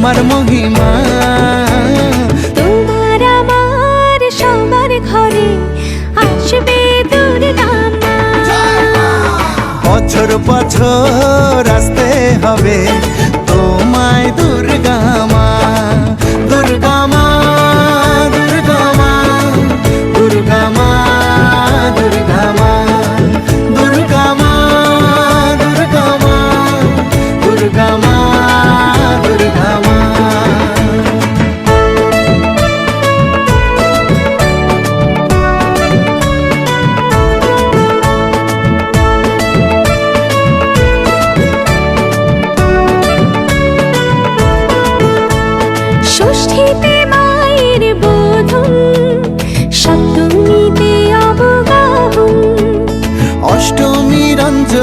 তোমার মহিমা। তোমার আমার সবার ঘরে আসবে বছর বছর আসতে হবে তোমায় দুর্গা মা দুর্গা মা দুর্গা মা দুর্গা মা দুর্গা মা দুর্গা মা দুর্গা মা দুর্গা মা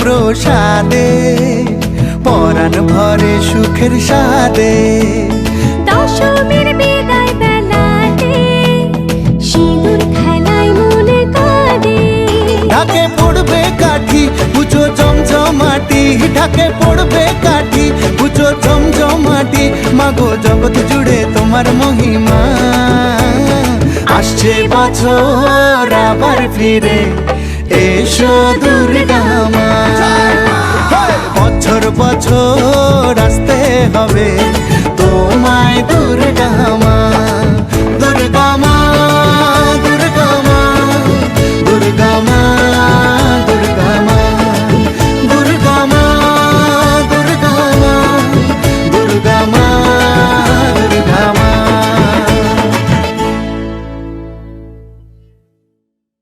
প্রসাদে পরাণ ভরে সুখের সাদে জমজমাটি ঢাকে পড়বে কাঠি। পুজো জমজমাটি, মাগো জগৎ জুড়ে তোমার মহিমা। আসছে বছর আবার ফিরে, এসো দুর্গা মা। বছর বছর আসতে হবে